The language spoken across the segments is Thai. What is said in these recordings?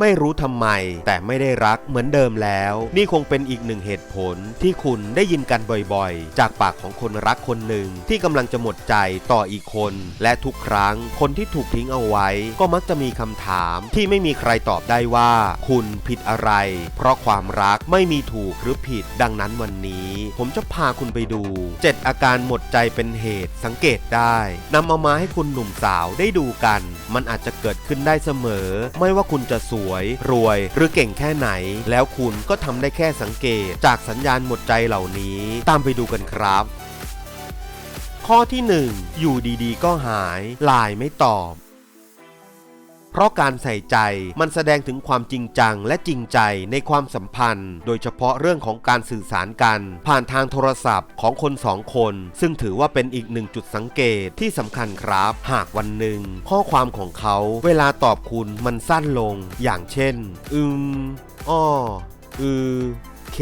ไม่รู้ทำไม แต่ไม่ได้รักเหมือนเดิมแล้ว นี่คงเป็นอีกหนึ่งเหตุผลที่คุณได้ยินกันบ่อยๆ จากปากของคนรักคนหนึ่งที่กำลังจะหมดใจต่ออีกคน และทุกครั้งคนที่ถูกทิ้งเอาไว้ ก็มักจะมีคำถามที่ไม่มีใครตอบได้ว่า คุณผิดอะไร เพราะความรักไม่มีถูกหรือผิดดังนั้นวันนี้ ผมจะพาคุณไปดู 7 อาการหมดใจเป็นเหตุสังเกตได้นำเอามาให้คุณหนุ่มสาวได้ดูกัน มันอาจจะเกิดขึ้นได้เสมอ ไม่ว่าคุณจะสูวย รวย หรือเก่งแค่ไหน แล้วคุณก็ทำได้แค่สังเกต จากสัญญาณหมดใจเหล่านี้ ตามไปดูกันครับข้อที่ 1 อยู่ดีๆ ก็หาย ลายไม่ตอบ เพราะการใส่ใจมันแสดงถึงความจริงจังและจริงใจในความสัมพันธ์ โดยเฉพาะเรื่องของการสื่อสารกัน ผ่านทางโทรศัพท์ของคนสองคน ซึ่งถือว่าเป็นอีกหนึ่งจุดสังเกตที่สำคัญครับ หากวันหนึ่ง ข้อความของเขาเวลาตอบคุณมันสั้นลง อย่างเช่น อืมอ้ออือ เค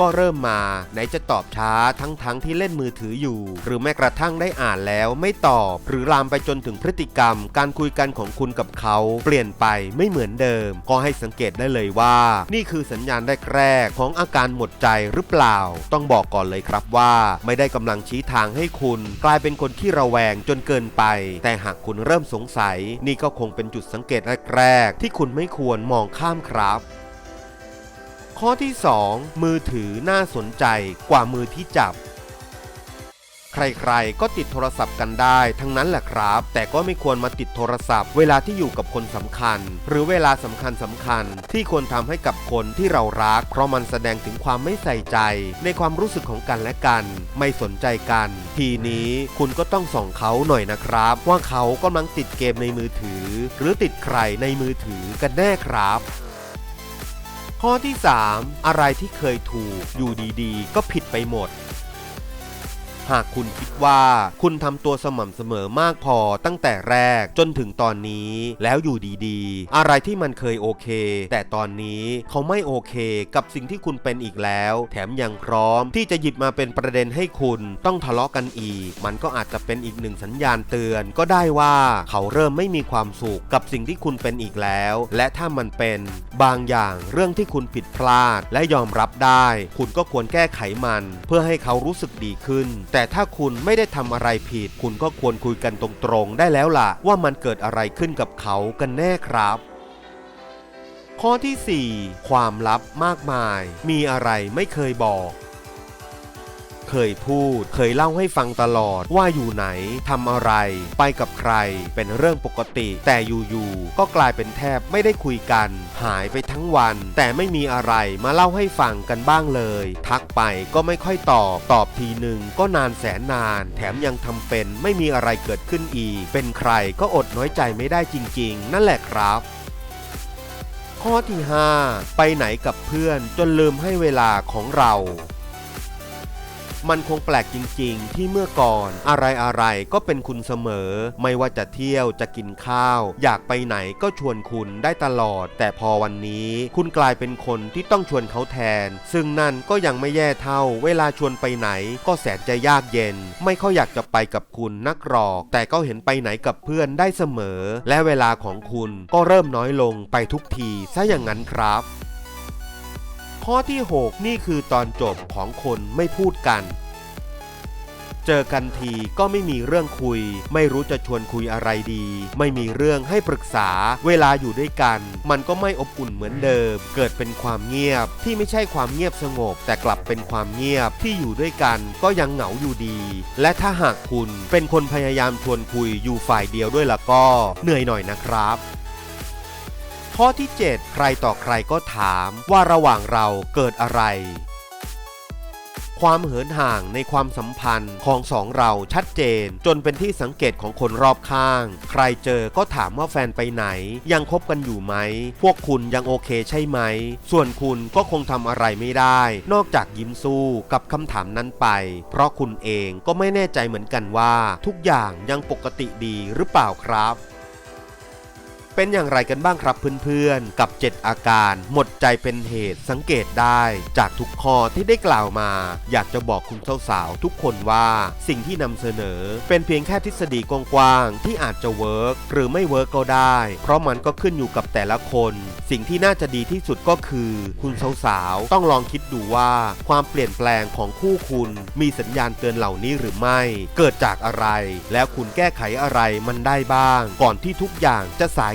ก็เริ่มมาไหนจะตอบช้าทั้งๆทที่เล่นมือถืออยู่ หรือแม้กระทั่งได้อ่านแล้วไม่ตอบ หรือลามไปจนถึงพฤติกรรม การคุยกันของคุณกับเขา เปลี่ยนไปไม่เหมือนเดิม ก็ให้สังเกตได้เลยว่า นี่คือสัญญาณแรกๆของอาการหมดใจหรือเปล่า ต้องบอกก่อนเลยครับว่า ไม่ได้กำลังชี้ทางให้คุณ กลายเป็นคนที่ระแวงจนเกินไป แต่หากคุณเริ่มสงสัย นี่ก็คงเป็นจุดสังเกตแรกๆที่คุณไม่ควรมองข้ามครับ ข้อที่ 2 มือถือน่าสนใจกว่ามือที่จับ ใครๆ ก็ติดโทรศัพท์กันได้ทั้งนั้นแหละครับ แต่ก็ไม่ควรมาติดโทรศัพท์ เวลาที่อยู่กับคนสำคัญ หรือเวลาสำคัญสำคัญ ที่ควรทำให้กับคนที่เรารัก เพราะมันแสดงถึงความไม่ใส่ใจ ในความรู้สึกของกันและกัน ไม่สนใจกัน ทีนี้คุณก็ต้องส่องเขาหน่อยนะครับ ว่าเขากำลังติดเกมในมือถือ หรือติดใครในมือถือกันแน่ครับ ข้อที่ 3 อะไรที่เคยถูกอยู่ดีๆ ก็ผิดไปหมด หากคุณคิดว่าคุณทำตัวสม่ำเสมอมากพอตั้งแต่แรกจนถึงตอนนี้แล้วอยู่ดีๆ อะไรที่มันเคยโอเค แต่ตอนนี้เขาไม่โอเคกับสิ่งที่คุณเป็นอีกแล้ว แถมยังพร้อมที่จะหยิบมาเป็นประเด็นให้คุณต้องทะเลาะกันอีก มันก็อาจจะเป็นอีกหนึ่งสัญญาณเตือน ก็ได้ว่าเขาเริ่มไม่มีความสุขกับสิ่งที่คุณเป็นอีกแล้ว และถ้ามันเป็นบางอย่างเรื่องที่คุณผิดพลาดและยอมรับได้ คุณก็ควรแก้ไขมัน เพื่อให้เขารู้สึกดีขึ้นแต่ถ้าคุณไม่ได้ทำอะไรผิด คุณก็ควรคุยกันตรงๆ ได้แล้วล่ะ ว่ามันเกิดอะไรขึ้นกับเขากันแน่ครับ ข้อที่ 4 ความลับมากมาย มีอะไรไม่เคยบอก เคยพูด เคยเล่าให้ฟังตลอดว่าอยู่ไหนทำอะไร ไปกับใครเป็นเรื่องปกติ แต่อยู่ๆก็กลายเป็นแทบไม่ได้คุยกัน หายไปทั้งวัน แต่ไม่มีอะไรมาเล่าให้ฟังกันบ้างเลย ทักไปก็ไม่ค่อยตอบ ตอบทีหนึ่งก็นานแสนนาน แถมยังทำเป็นไม่มีอะไรเกิดขึ้นอีก เป็นใครก็อดน้อยใจไม่ได้จริง ๆ นั่นแหละครับข้อที่ 5 ไปไหนกับเพื่อนจนลืมให้เวลาของเรา มันคงแปลกจริง ๆ ที่เมื่อก่อนอะไรอะไรๆก็เป็นคุณเสมอ ไม่ว่าจะเที่ยวจะกินข้าว อยากไปไหนก็ชวนคุณได้ตลอด แต่พอวันนี้คุณกลายเป็นคนที่ต้องชวนเขาแทน ซึ่งนั่นก็ยังไม่แย่เท่า เวลาชวนไปไหน ก็แสนจะยากเย็น ไม่ค่อยอยากจะไปกับคุณนักหรอก แต่ก็เห็นไปไหนกับเพื่อนได้เสมอ และเวลาของคุณก็เริ่มน้อยลงไปทุกทีซะอย่างนั้นครับ ข้อที่ 6 นี่คือตอนจบของคนไม่พูดกัน เจอกันทีก็ไม่มีเรื่องคุย ไม่รู้จะชวนคุยอะไรดี ไม่มีเรื่องให้ปรึกษา เวลาอยู่ด้วยกัน มันก็ไม่อบอุ่นเหมือนเดิม เกิดเป็นความเงียบที่ไม่ใช่ความเงียบสงบ แต่กลับเป็นความเงียบที่อยู่ด้วยกันก็ยังเหงาอยู่ดี และถ้าหากคุณเป็นคนพยายามชวนคุยอยู่ฝ่ายเดียวด้วยละก็ เหนื่อยหน่อยนะครับ ข้อที่ 7 ใครต่อใครก็ถามว่าระหว่างเราเกิดอะไรคความเหินห่างในความสัมพันธ์ของสองเราชัดเจน จนเป็นที่สังเกตของคนรอบข้าง ใครเจอก็ถามว่าแฟนไปไหน ยังคบกันอยู่ไหม พวกคุณยังโอเคใช่ไหม ส่วนคุณก็คงทำอะไรไม่ได้ นอกจากยิ้มสู้กับคำถามนั้นไป เพราะคุณเองก็ไม่แน่ใจเหมือนกันว่า ทุกอย่างยังปกติดีหรือเปล่าครับ เป็นอย่างไรกันบ้างครับเพื่อนๆ กับ 7 อาการ หมดใจเป็นเหตุสังเกตได้ จากทุกข้อที่ได้กล่าวมา อยากจะบอกคุณสาวๆทุกคนว่า สิ่งที่นำเสนอ เป็นเพียงแค่ทฤษฎีกว้างๆที่อาจจะเวิร์กหรือไม่เวิร์กก็ได้ เพราะมันก็ขึ้นอยู่กับแต่ละคน สิ่งที่น่าจะดีที่สุดก็คือ คุณสาวๆต้องลองคิดดูว่า ความเปลี่ยนแปลงของคู่คุณ มีสัญญาณเตือนเหล่านี้หรือไม่ เกิดจากอะไร แล้วคุณแก้ไขอะไรมันได้บ้าง ก่อนที่ทุกอย่างจะสาย